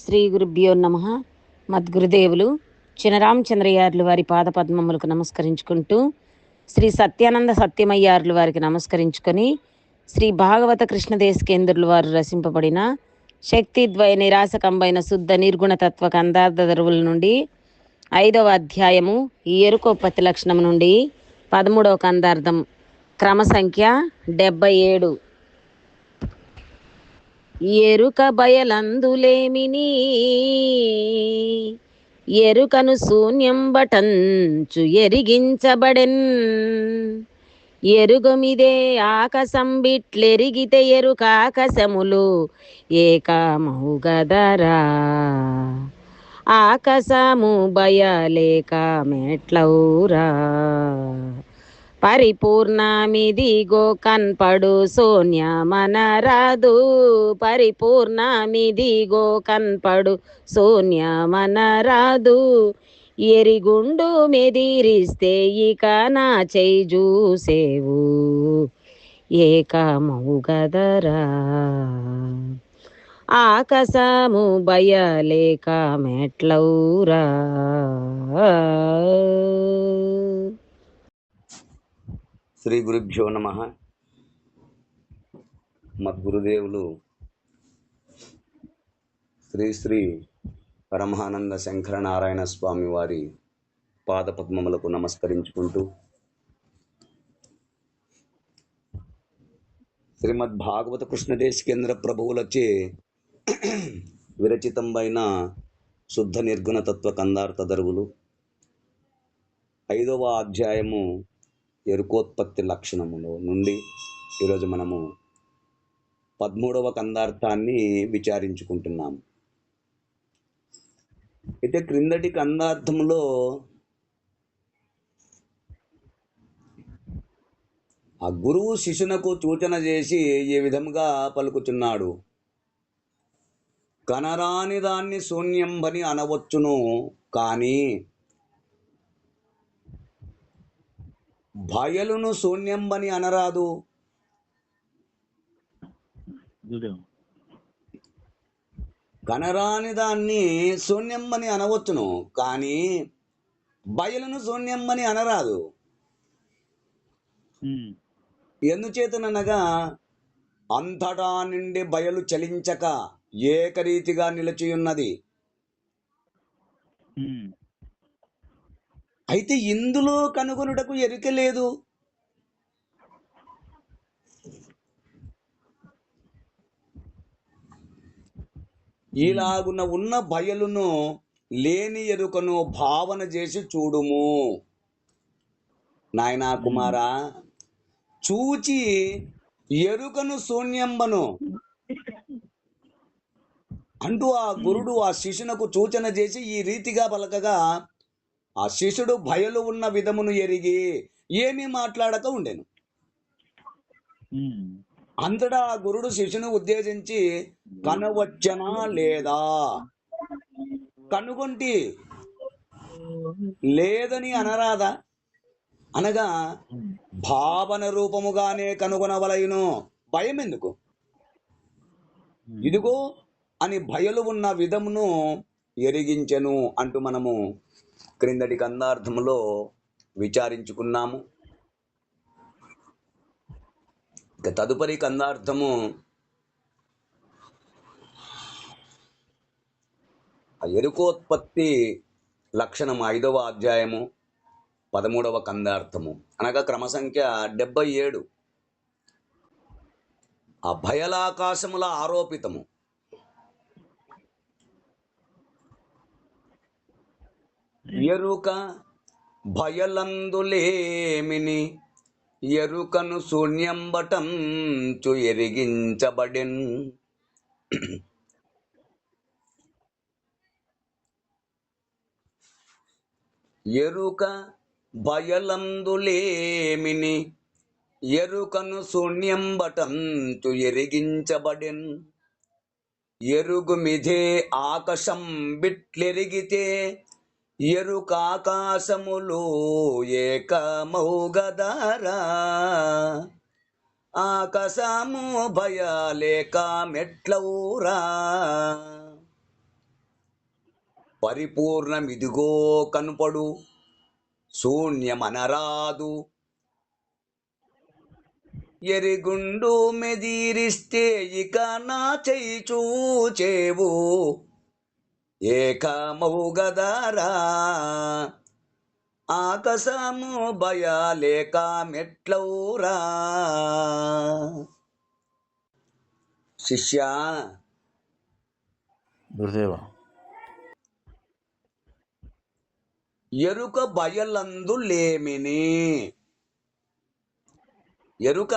శ్రీ గురుభ్యో నమ. మద్గురుదేవులు చినరామచంద్రయ్యార్లు వారి పాదపద్మములకు నమస్కరించుకుంటూ శ్రీ సత్యానంద సత్యమయ్యార్లు వారికి నమస్కరించుకొని శ్రీ భాగవత కృష్ణదేశకేంద్రులు వారు రచింపబడిన శక్తిద్వయ నిరాశకంబైన శుద్ధ నిర్గుణతత్వ కందార్థ దరువుల నుండి ఐదవ అధ్యాయము ఈ ఎరుకోపత్తి లక్షణం నుండి పదమూడవ కందార్థం క్రమ సంఖ్య డెబ్బై ఏడు. ఎరుక బయలందులేమిని? ఎరుకను శూన్యం బటంచు ఎరిగించబడెన్. ఎరుగమిదే ఆకాశం బిట్లెరిగితే ఎరుక ఆకాశములు ఏకమౌగదరా ఆకాశము భయలేక మెట్లౌరా. పరిపూర్ణమిదిగో కన్పడు శూన్యమనరాదు పరిపూర్ణమిదిగో కన్పడు శూన్యమనరాదు ఎరిగుండు మెదిరిస్తే ఇక నా చెయ్యి చూసేవు. ఏకమౌగదరా ఆకాశము భయలేక మెట్లౌరా శ్రీ గురుభ్యో నమ. మద్గురుదేవులు శ్రీ శ్రీ పరమానంద శంకర నారాయణ స్వామి వారి పాదపద్మములకు నమస్కరించుకుంటూ శ్రీమద్ భాగవత కృష్ణదేశకేంద్ర ప్రభువులచే విరచితంబైన శుద్ధ నిర్గుణ తత్వ కందార్థ దరువులు. ఐదవ అధ్యాయము ఎరుకోత్పత్తి లక్షణములో నుండి ఈరోజు మనము పదమూడవ కందార్థాన్ని విచారించుకుంటున్నాము. అయితే క్రిందటి కందార్థంలో ఆ గురువు శిష్యునకు సూచన చేసి ఈ విధముగా పలుకుచున్నాడు? కనరాని దాన్ని శూన్యంబని అనవచ్చును కానీ భయలును శూన్యంబని అనరాదు. కనరాని దాన్ని శూన్యంబని అనవచ్చును కానీ బయలును శూన్యంబని అనరాదు. ఎందుచేతననగా అంతటా నుండి బయలు చలించక ఏకరీతిగా నిలిచియున్నది. అయితే ఇందులో కనుగొనుటకు ఎరిక లేదు. ఇలాగున ఉన్న బయలును లేని ఎరుకను భావన చేసి చూడుము. నాయనా కుమారా చూచి ఎరుకను శూన్యంబను. అంటూ ఆ గురుడు ఆ శిష్యునకు సూచన చేసి ఈ రీతిగా పలకగా ఆ శిష్యుడు భయలు ఉన్న విధమును ఎరిగి ఏమీ మాట్లాడక ఉండెను. అంతటా ఆ గురుడు శిష్యును ఉద్దేశించి కనవచ్చనా లేదా? కనుగొంటి. లేదని అనరాదా? అనగా భావన రూపముగానే కనుగొనవలయును. భయం ఎందుకు ఇదిగో అని భయలు ఉన్న విధమును ఎరిగించెను అంటూ మనము క్రిందటి కందార్థములో విచారించుకున్నాము. ఇక తదుపరి కందార్థము ఆ ఎరుకోత్పత్తి లక్షణం ఐదవ అధ్యాయము పదమూడవ కందార్థము అనగా క్రమ సంఖ్య డెబ్బై ఏడు. ఆ భయలాకాశముల ఆరోపితము. ఎరుక భయలందులేమిని? ఎరుకను శూన్యంబటంచు ఎరిగించబడెన్. ఎరుక భయలందులేమిని? ఎరుకను శూన్యంబటంచు ఎరిగించబడెన్. ఎరుగు మిథే ఆకాశం బిట్లెరిగితే ఎరుకాకాశములు ఏకమౌగదారా. ఆకాశము భయాలేక మెట్లవురా. పరిపూర్ణమిదిగో కనుపడు శూన్యమనరాదు. ఎరిగుండు మెదీరిస్తే ఇక నా చేయి చూచేవు. ఏకమవు గదారా. ఆకాశము భయాలేక మెట్లౌరా శిష్య. గురుదేవ. ఎరుక బయలందు లేమిని. ఎరుక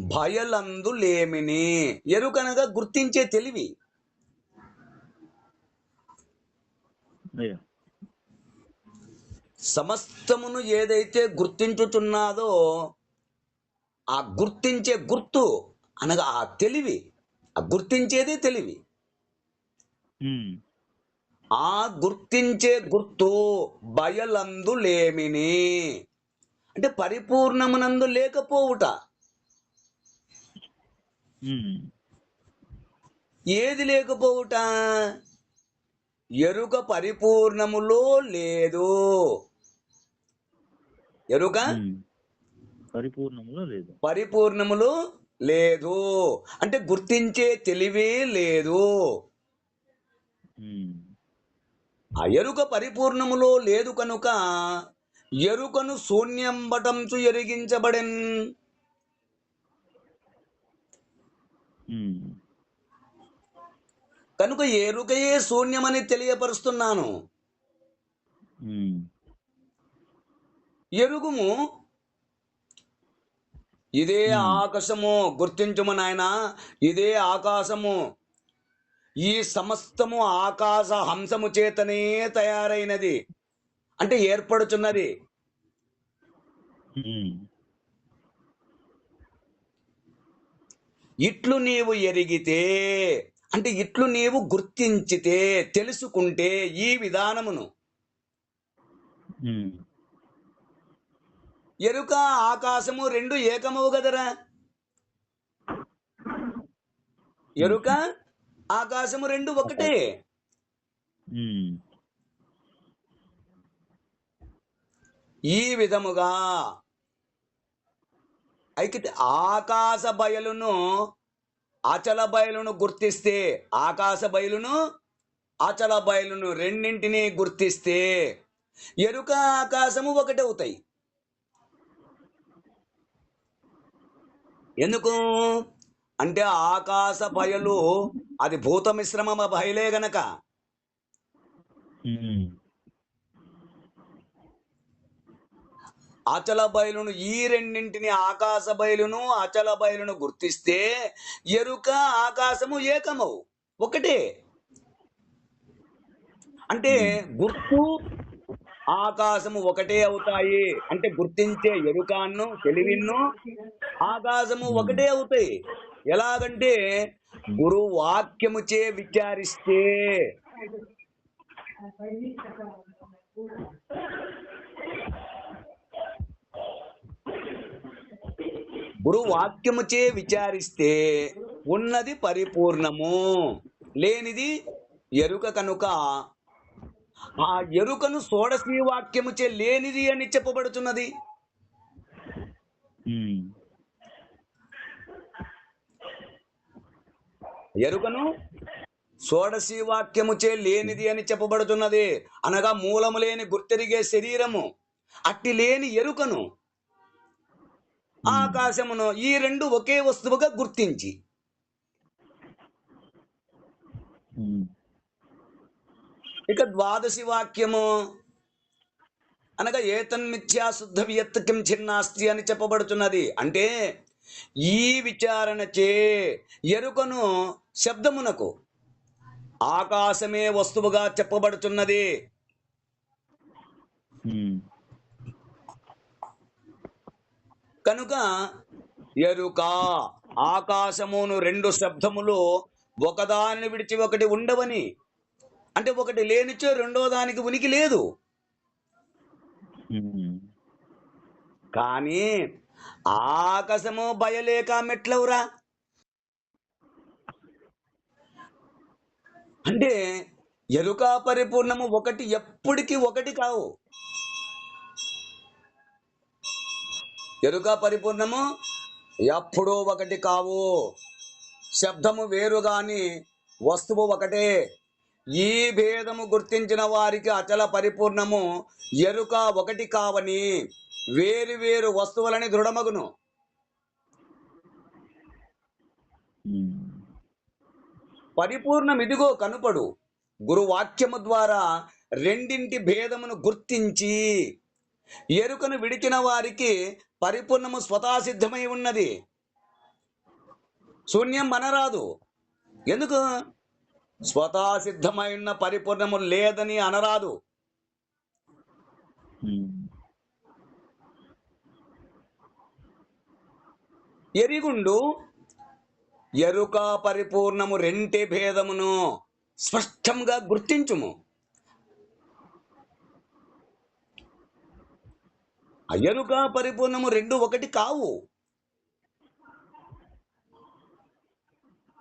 భయలందు లేమిని. ఎరుకనగా గుర్తించే తెలివి. సమస్తమును ఏదైతే గుర్తించుచున్నాదో ఆ గుర్తించే గుర్తు అనగా ఆ తెలివి. ఆ గుర్తించేదే తెలివి. ఉమ్. ఆ గుర్తించే గుర్తు బయలందు లేమిని. అంటే పరిపూర్ణమునందు లేకపోవుట. ఉమ్. ఏది లేకపోవుట? ఎరుక పరిపూర్ణములో లేదు ఎరుక. పరిపూర్ణములో లేదు పరిపూర్ణములో లేదు అంటే గుర్తించే తెలివే లేదు. ఆ ఎరుక పరిపూర్ణములో లేదు కనుక ఎరుకను శూన్యంబటంచు ఎరిగించబడెన్. కనుక ఎరుకయే శూన్యమని తెలియపరుస్తున్నాను. ఉమ్. ఎరుగుము ఇదే ఆకాశము గుర్తించుము నాయన ఇదే ఆకాశము. ఈ సమస్తము ఆకాశ హంసము చేతనే తయారైనది. అంటే ఏర్పడుచున్నది. ఉమ్. ఇట్లు నీవు ఎరిగితే అంటే ఇట్లు నీవు గుర్తించితే తెలుసుకుంటే ఈ విధానమును. ఎరుక ఆకాశము రెండు ఏకమవు గదరా ఎరుక ఆకాశము రెండు ఒకటే. ఈ విధముగా అయితే ఆకాశ బయలును అచల బయలును గుర్తిస్తే ఆకాశ బయలును అచల బయలును రెండింటినీ గుర్తిస్తే ఎరుక ఆకాశము ఒకటి అవుతాయి. ఎందుకు? అంటే ఆకాశ బయలు అది భూత మిశ్రమ బయలే గనక. అచల బయలును ఈ రెండింటిని ఆకాశ బయలును అచల బయలును గుర్తిస్తే ఎరుక ఆకాశము ఏకమవు. ఒకటే. అంటే గుర్తు ఆకాశము ఒకటే అవుతాయి. అంటే గుర్తించే ఎరుకాను తెలివిన్ను ఆకాశము ఒకటే అవుతాయి. ఎలాగంటే గురు వాక్యముచే విచారిస్తే. గురు వాక్యముచే విచారిస్తే ఉన్నది పరిపూర్ణము. లేనిది ఎరుక కనుక ఆ ఎరుకను షోడశీ వాక్యముచే లేనిది అని చెప్పబడుతున్నది. ఎరుకను షోడశీ వాక్యముచే లేనిది అని చెప్పబడుతున్నది అనగా మూలము లేని గుర్తెరిగే శరీరము. అట్టి లేని ఎరుకను ఆకాశమును ఈ రెండు ఒకే వస్తువుగా గుర్తించి. ఇక ద్వాదశి వాక్యము. అనగా ఏతన్మిథ్యా శుద్ధ వియత్ కిం చిన్నాస్తి అని చెప్పబడుతున్నది. అంటే ఈ విచారణచే ఎరుకను శబ్దమునకు ఆకాశమే వస్తువుగా చెప్పబడుతున్నది. కనుక ఎరుక ఆకాశమును రెండు శబ్దములు ఒకదానిని విడిచి ఒకటి ఉండవని. అంటే ఒకటి లేనిచో రెండో దానికి ఉనికి లేదు. కానీ ఆకాశము భయలేక మెట్లవురా. అంటే ఎరుక పరిపూర్ణము ఒకటి ఎప్పటికీ ఒకటి కావు. ఎరుక పరిపూర్ణము? ఎప్పుడూ ఒకటి కావు. శబ్దము వేరు గాని వస్తువు ఒకటే. ఈ భేదము గుర్తించిన వారికి అచల పరిపూర్ణము. ఎరుక ఒకటి కావని వేరు వేరు వస్తువులని దృఢమగును. పరిపూర్ణం ఇదిగో కనుపడు. గురువాక్యము ద్వారా రెండింటి భేదమును గుర్తించి ఎరుకను విడిచిన వారికి పరిపూర్ణము స్వతాసిద్ధమై ఉన్నది. శూన్యం మనరాదు ఎందుకు? స్వతాసిద్ధమై ఉన్న పరిపూర్ణము లేదని అనరాదు. ఎరిగుండు ఎరుక పరిపూర్ణము రెంటి భేదమును స్పష్టంగా గుర్తించుము. ఎరుక పరిపూర్ణము రెండు ఒకటి కావు.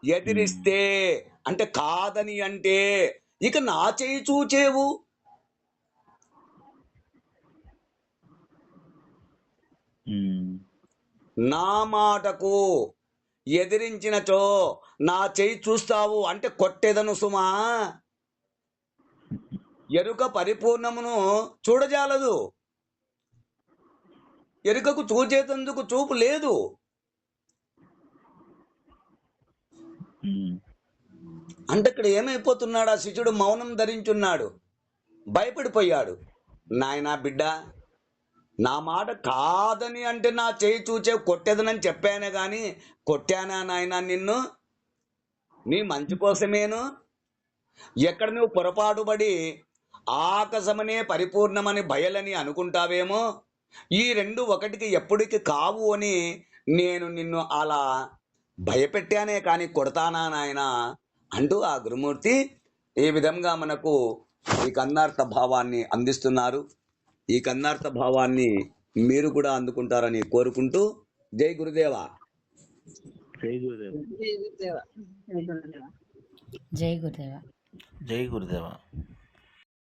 ఎదిరిస్తే అంటే కాదని అంటే ఇక నా చేయి చూచేవు. నా మాటకు ఎదిరించినచో నా చేయి చూస్తావు అంటే కొట్టెదను సుమా. ఎరుక పరిపూర్ణమును చూడజాలదు. ఎరుకకు చూచేతందుకు చూపు లేదు. అంటే ఇక్కడ ఏమైపోతున్నాడు? ఆ శిష్యుడు మౌనం ధరించున్నాడు. భయపడిపోయాడు. నాయనా బిడ్డ నా మాట కాదని అంటే నా చేయి చూచే కొట్టేదనని చెప్పానే కానీ కొట్టానా నాయనా నిన్ను? నీ మంచి కోసమేను? ఎక్కడ నువ్వు పొరపాటుపడి ఆకాశమనే పరిపూర్ణమని భయలని అనుకుంటావేమో? ఈ రెండు ఒకటికి ఎప్పటికి కావు అని నేను నిన్ను అలా భయపెట్టానే కానీ కొడతానా నాయన అంటూ ఆ గురుమూర్తి ఈ విధంగా మనకు ఈ కన్నార్థ భావాన్ని అందిస్తున్నారు. ఈ కన్నార్థ భావాన్ని మీరు కూడా అందుకుంటారని కోరుకుంటూ జై గురుదేవా. జై గురుదేవ. జై గురుదేవ. జై గురుదేవ.